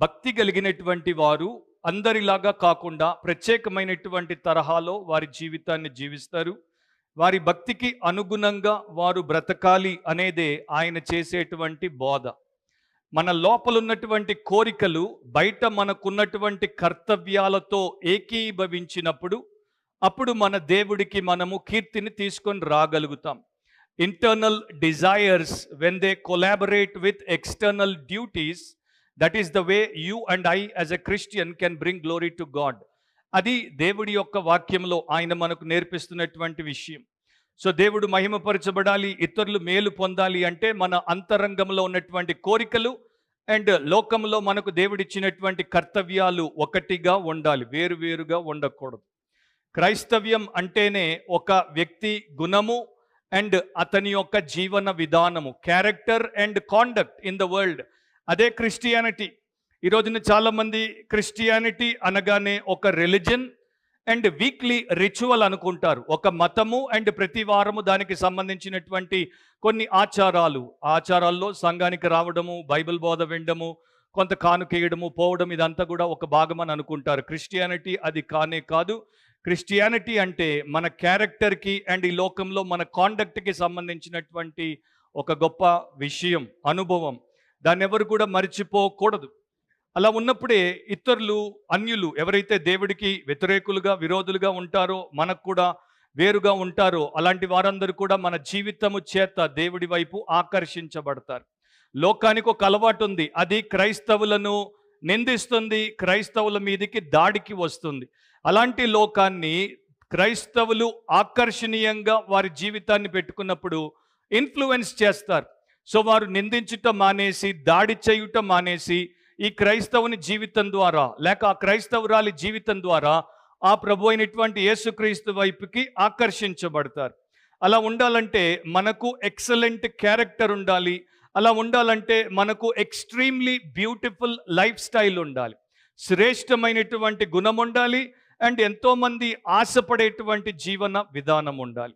భక్తి కలిగినటువంటి వారు అందరిలాగా కాకుండా ప్రత్యేకమైనటువంటి తరహాలో వారి జీవితాన్ని జీవిస్తారు. వారి భక్తికి అనుగుణంగా వారు బ్రతకాలి అనేదే ఆయన చేసేటువంటి బోధ. మన లోపల ఉన్నటువంటి కోరికలు బయట మనకున్నటువంటి కర్తవ్యాలతో ఏకీభవించినప్పుడు అప్పుడు మన దేవుడికి మనము కీర్తిని తీసుకొని రాగలుగుతాం. Internal desires when they collaborate with external duties that is the way you and I as a Christian can bring glory to God అది దేవుడి యొక్క వాక్యంలో ఆయన మనకు నేర్పిస్తున్నటువంటి విషయం. సో దేవుడు మహిమపరచబడాలి ఇతరులు మేలు పొందాలి అంటే మన అంతరంగంలో ఉన్నటువంటి కోరికలు అండ్ లోకంలో మనకు దేవుడిచ్చినటువంటి కర్తవ్యాలు ఒకటిగా ఉండాలి వేరువేరుగా ఉండకూడదు. క్రైస్తవ్యం అంటేనే ఒక వ్యక్తి గుణము అండ్ అతని యొక్క జీవన విధానము character and conduct in the world అదే క్రిస్టియానిటీ. ఈ రోజున చాలామంది క్రిస్టియానిటీ అనగానే ఒక రిలిజన్ అండ్ వీక్లీ రిచువల్ అనుకుంటారు. ఒక మతము అండ్ ప్రతి వారము దానికి సంబంధించినటువంటి కొన్ని ఆచారాలు. ఆచారాల్లో సంఘానికి రావడము బైబిల్ బోధ వినడము కొంత కానుకేయడము పోవడం ఇదంతా కూడా ఒక భాగం అని అనుకుంటారు. క్రిస్టియానిటీ అది కానే కాదు. క్రిస్టియానిటీ అంటే మన క్యారెక్టర్కి అండ్ ఈ లోకంలో మన కాండక్ట్కి సంబంధించినటువంటి ఒక గొప్ప విషయం అనుభవం. దాన్ని ఎవరు కూడా మర్చిపోకూడదు. అలా ఉన్నప్పుడే ఇతరులు అన్యులు ఎవరైతే దేవుడికి వ్యతిరేకులుగా విరోధులుగా ఉంటారో మనకు కూడా వేరుగా ఉంటారో అలాంటి వారందరూ కూడా మన జీవితము చేత దేవుడి వైపు ఆకర్షించబడతారు. లోకానికి ఒక అలవాటు ఉంది. అది క్రైస్తవులను నిందిస్తుంది క్రైస్తవుల మీదకి దాడికి వస్తుంది. అలాంటి లోకాన్ని క్రైస్తవులు ఆకర్షణీయంగా వారి జీవితాన్ని పెట్టుకున్నప్పుడు ఇన్ఫ్లుయెన్స్ చేస్తారు. సో వారు నిందించుట మానేసి దాడి చేయుట మానేసి ఈ క్రైస్తవుని జీవితం ద్వారా లేక ఆ క్రైస్తవురాలి జీవితం ద్వారా ఆ ప్రభు అయినటువంటి యేసుక్రీస్తు వైపుకి ఆకర్షించబడతారు. అలా ఉండాలంటే మనకు ఎక్సలెంట్ క్యారెక్టర్ ఉండాలి. అలా ఉండాలంటే మనకు ఎక్స్ట్రీమ్లీ బ్యూటిఫుల్ లైఫ్ స్టైల్ ఉండాలి. శ్రేష్టమైనటువంటి గుణం ఉండాలి. అండ్ ఎంతోమంది ఆశపడేటువంటి జీవన విధానం ఉండాలి.